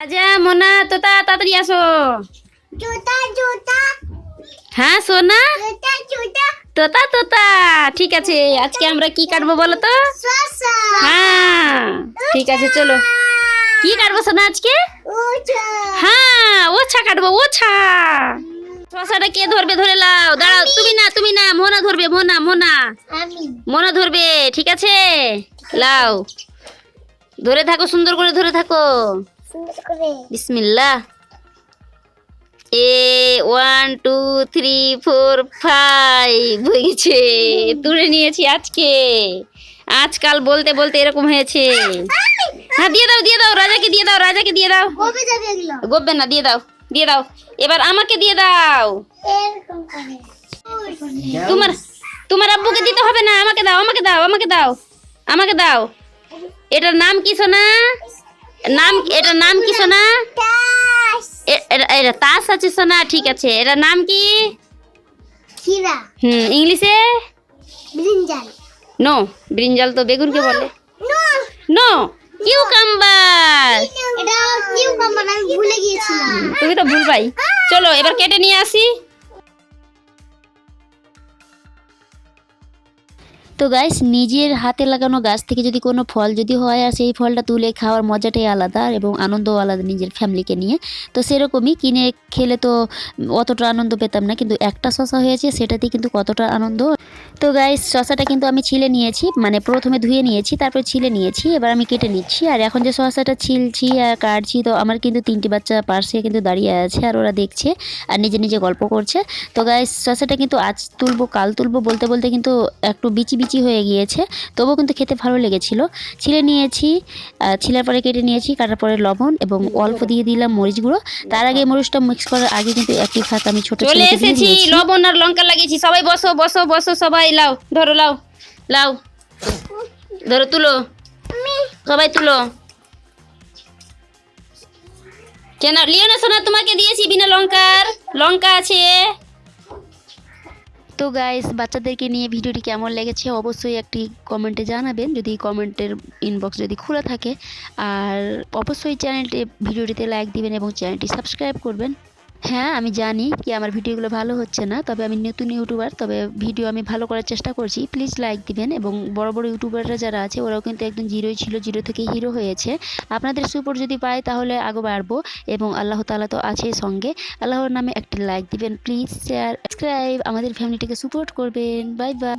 রাজা মোনা তোতা তাড়াতাড়ি আসো। জুতা জুতা। হ্যাঁ সোনা? জুতা জুতা। তোতা তোতা। ঠিক আছে আজকে আমরা কি কাটবো বলো তো? হ্যাঁ ঠিক আছে চলো। কি কাটবো সোনা আজকে? হ্যাঁ ওছা কাটবো ওছা। শশাটা কে ধরবে ধরে লাও দাঁড়াও তুমি না তুমি না মোনা ধরবে মোনা মোনা। মোনা ধরবে ঠিক আছে। লাও। ধরে থাকো সুন্দর করে ধরে থাকো। বিসমিল্লাহ এ one two three four five হয়ে গেছে তুলে নিয়েছি আজকে। আজকাল বলতে বলতে এরকম হয়েছে। হ্যাঁ দিয়ে দাও দিয়ে দাও রাজাকে দিয়ে দাও রাজাকে দিয়ে দাও। গোববে না দিয়ে দাও দিয়ে দাও। এবার আমাকে দিয়ে দাও। তোমার তোমার আব্বুকে দিতে হবে না আমাকে দাও আমাকে দাও আমাকে দাও আমাকে দাও। এটার নাম কি সোনা? নাম এটা নাম কি সোনা? এটা- এটা তাস আছে সোনা ঠিক আছে। এটার নাম কি? খিরা হুম ইংলিশে? ব্রিঞ্জাল। নো ব্রিঞ্জাল তো বেগুনকে বলে। নো। কিউকাম্বার। এটা কিউ কাম্বার আমি ভুলে গিয়েছিলাম। তুমি তো ভুল পাই। চলো এবার কেটে নিয়ে আসি। তো গাইস নিজের হাতে লাগানো গাছ থেকে যদি কোনো ফল যদি হয় আর সেই ফলটা তুলে খাওয়ার মজাটাই আলাদা এবং আনন্দও আলাদা নিজের ফ্যামিলিকে নিয়ে। তো সেরকমই কিনে খেলে তো অতটা আনন্দ পেতাম না, কিন্তু একটা শশা হয়েছে, সেটাতে কিন্তু কতটা আনন্দ। তো গাইস শশাটা কিন্তু আমি ছিলে নিয়েছি মানে প্রথমে ধুয়ে নিয়েছি, তারপর ছিলে নিয়েছি, এবার আমি কেটে নিচ্ছি। আর এখন যে শশাটা ছিলছি আর কাটছি, তো আমার কিন্তু তিনটি বাচ্চা পার্শ্বে কিন্তু দাঁড়িয়ে আছে আর ওরা দেখছে আর নিজে নিজে গল্প করছে। তো গাইস শশাটা কিন্তু আজ তুলবো, কাল তুলবো বলতে বলতে কিন্তু একটু বিচি হয়ে গিয়েছে তবুও কিন্তু খেতে ভালো লেগেছিল। ছিলে নিয়েছি ছিলার পরে কেটে নিয়েছি কাটার পরে লবণ এবং অল্প দিয়ে দিলাম মরিচ গুঁড়ো। তার আগে মরিচটা মিক্স করার আগে কিন্তু একটি ভাত আমি ছোট চলে এসেছি লবণ আর লঙ্কা লাগিয়েছি। সবাই বসো বসো বসো সবাই লাও ধরো লাও লাও। ধরো তুলো। সবাই তুলো। কেন লিও না সোনা তোমাকে দিয়েছি বিনা লঙ্কার। লঙ্কা আছে। তো গাইস বাচ্চাদেরকে নিয়ে ভিডিওটি কেমন লেগেছে অবশ্যই একটি কমেন্টে জানাবেন। যদি কমেন্টের ইনবক্স যদি খোলা থাকে, আর অবশ্যই চ্যানেলটি ভিডিওটিতে লাইক দিবেন এবং চ্যানেলটি সাবস্ক্রাইব করবেন। হ্যাঁ আমি জানি কি আমার ভিডিওগুলো ভালো হচ্ছে না, তবে আমি নতুন ইউটিউবার, তবে ভিডিও আমি ভালো করার চেষ্টা করছি। প্লিজ লাইক দিবেন এবং বড় বড় ইউটিউবাররা যারা আছে, ওরাও কিন্তু একদম জিরোই ছিল, জিরো থেকে হিরো হয়েছে। আপনাদের সুপোর্ট যদি পাই তাহলে আগে বাড়বো এবং আল্লাহ তালা তো আছে সঙ্গে। আল্লাহর নামে একটি লাইক দিবেন প্লিজ শেয়ার সাবস্ক্রাইব আমাদের ফ্যামিলিটাকে সাপোর্ট করবেন। Bye bye